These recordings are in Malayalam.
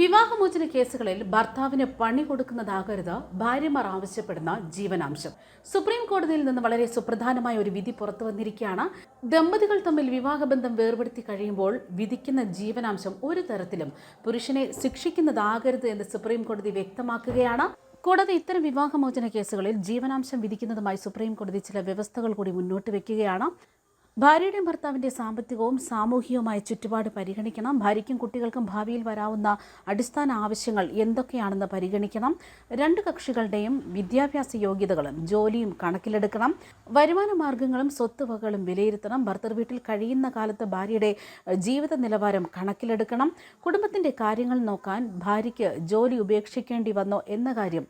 വിവാഹമോചന കേസുകളിൽ ഭർത്താവിന് പണി കൊടുക്കുന്നതാകരുത് ഭാര്യമാർ ആവശ്യപ്പെടുന്ന ജീവനാംശം. സുപ്രീം കോടതിയിൽ നിന്ന് വളരെ സുപ്രധാനമായ ഒരു വിധി പുറത്തു വന്നിരിക്കുകയാണ്. ദമ്പതികൾ തമ്മിൽ വിവാഹബന്ധം വേർപെടുത്തി കഴിയുമ്പോൾ വിധിക്കുന്ന ജീവനാംശം ഒരു തരത്തിലും പുരുഷനെ ശിക്ഷിക്കുന്നതാകരുത് എന്ന് സുപ്രീം കോടതി വ്യക്തമാക്കുകയാണ്. കൂടാതെ ഇത്തരം വിവാഹമോചന കേസുകളിൽ ജീവനാംശം വിധിക്കുന്നതുമായി സുപ്രീം കോടതി ചില വ്യവസ്ഥകൾ കൂടി മുന്നോട്ട് വെക്കുകയാണ്. ഭാര്യയുടെയും ഭർത്താവിന്റെ സാമ്പത്തികവും സാമൂഹികവുമായ ചുറ്റുപാട് പരിഗണിക്കണം. ഭാര്യയ്ക്കും കുട്ടികൾക്കും ഭാവിയിൽ വരാവുന്ന അടിസ്ഥാന ആവശ്യങ്ങൾ എന്തൊക്കെയാണെന്ന് പരിഗണിക്കണം. രണ്ട് കക്ഷികളുടെയും വിദ്യാഭ്യാസ യോഗ്യതകളും ജോലിയും കണക്കിലെടുക്കണം. വരുമാന മാർഗങ്ങളും സ്വത്തുവകകളും വിലയിരുത്തണം. ഭർത്തർ വീട്ടിൽ കഴിയുന്ന കാലത്ത് ഭാര്യയുടെ ജീവിത നിലവാരം കണക്കിലെടുക്കണം. കുടുംബത്തിന്റെ കാര്യങ്ങൾ നോക്കാൻ ഭാര്യയ്ക്ക് ജോലി ഉപേക്ഷിക്കേണ്ടി വന്നോ എന്ന കാര്യം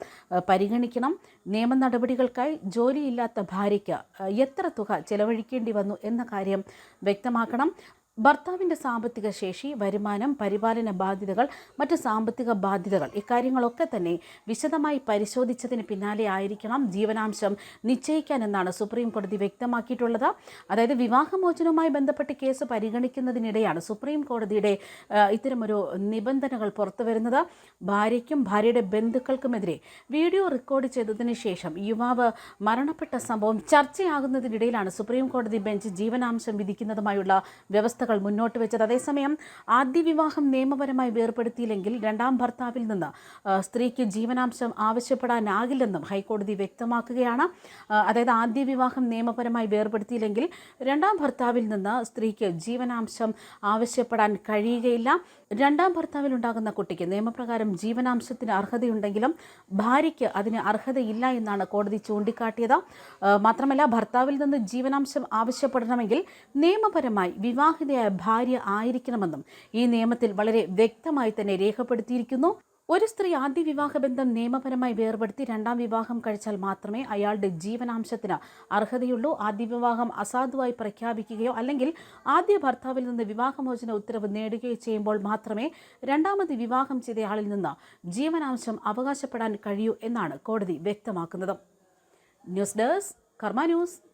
പരിഗണിക്കണം. നിയമ നടപടികൾക്കായി ജോലിയില്ലാത്ത ഭാര്യയ്ക്ക് എത്ര തുക ചെലവഴിക്കേണ്ടി വന്നു എന്ന കാര്യം വ്യക്തമാക്കണം. ഭർത്താവിന്റെ സാമ്പത്തിക ശേഷി വരുമാനം പരിപാലന ബാധ്യതകൾ മറ്റ് സാമ്പത്തിക ബാധ്യതകൾ ഇക്കാര്യങ്ങളൊക്കെ തന്നെ വിശദമായി പരിശോധിച്ചതിന് പിന്നാലെ ആയിരിക്കണം ജീവനാംശം നിശ്ചയിക്കാൻ എന്നാണ് സുപ്രീം കോടതി വ്യക്തമാക്കിയിട്ടുള്ളത്. അതായത് വിവാഹമോചനവുമായി ബന്ധപ്പെട്ട് കേസ് പരിഗണിക്കുന്നതിനിടെയാണ് സുപ്രീം കോടതിയുടെ ഇത്തരമൊരു നിബന്ധനകൾ പുറത്തു വരുന്നത് ഭാര്യയ്ക്കും ഭാര്യയുടെ ബന്ധുക്കൾക്കുമെതിരെ വീഡിയോ റെക്കോർഡ് ചെയ്തതിനു ശേഷം യുവാവ് മരണപ്പെട്ട സംഭവം ചർച്ചയാകുന്നതിനിടയിലാണ് സുപ്രീം കോടതി ബെഞ്ച് ജീവനാംശം വിധിക്കുന്നതുമായുള്ള വ്യവസ്ഥകൾ മുന്നോട്ട് വെച്ചത്. അതേസമയം ആദ്യ വിവാഹം നിയമപരമായി വേർപ്പെടുത്തിയില്ലെങ്കിൽ രണ്ടാം ഭർത്താവിൽ നിന്ന് സ്ത്രീക്ക് ജീവനാംശം ആവശ്യപ്പെടാനാകില്ലെന്നും ഹൈക്കോടതി വ്യക്തമാക്കുകയാണ്. അതായത് ആദ്യ വിവാഹം നിയമപരമായി വേർപ്പെടുത്തിയില്ലെങ്കിൽ രണ്ടാം ഭർത്താവിൽ നിന്ന് സ്ത്രീക്ക് ജീവനാംശം ആവശ്യപ്പെടാൻ കഴിയുകയില്ല. രണ്ടാം ഭർത്താവിൽ ഉണ്ടാകുന്ന കുട്ടിക്ക് നിയമപ്രകാരം ജീവനാംശത്തിന് അർഹതയുണ്ടെങ്കിലും ഭാര്യയ്ക്ക് അതിന് അർഹതയില്ല എന്നാണ് കോടതി ചൂണ്ടിക്കാട്ടിയത്. മാത്രമല്ല ഭർത്താവിൽ നിന്ന് ജീവനാംശം ആവശ്യപ്പെടണമെങ്കിൽ നിയമപരമായി വിവാഹിതയായ ഭാര്യ ആയിരിക്കണമെന്നും ഈ നിയമത്തിൽ വളരെ വ്യക്തമായി തന്നെ രേഖപ്പെടുത്തിയിരിക്കുന്നു. ഒരു സ്ത്രീ ആദ്യ വിവാഹബന്ധം നിയമപരമായി വേർപെടുത്തി രണ്ടാം വിവാഹം കഴിച്ചാൽ മാത്രമേ അയാളുടെ ജീവനാംശത്തിന് അർഹതയുള്ളൂ. ആദ്യ വിവാഹം അസാധുവായി പ്രഖ്യാപിക്കുകയോ അല്ലെങ്കിൽ ആദ്യ ഭർത്താവിൽ നിന്ന് വിവാഹമോചന ഉത്തരവ് നേടുകയോ ചെയ്യുമ്പോൾ മാത്രമേ രണ്ടാമത് വിവാഹം ചെയ്തയാളിൽ നിന്ന് ജീവനാംശം അവകാശപ്പെടാൻ കഴിയൂ എന്നാണ് കോടതി വ്യക്തമാക്കുന്നത്. News desk Karma news.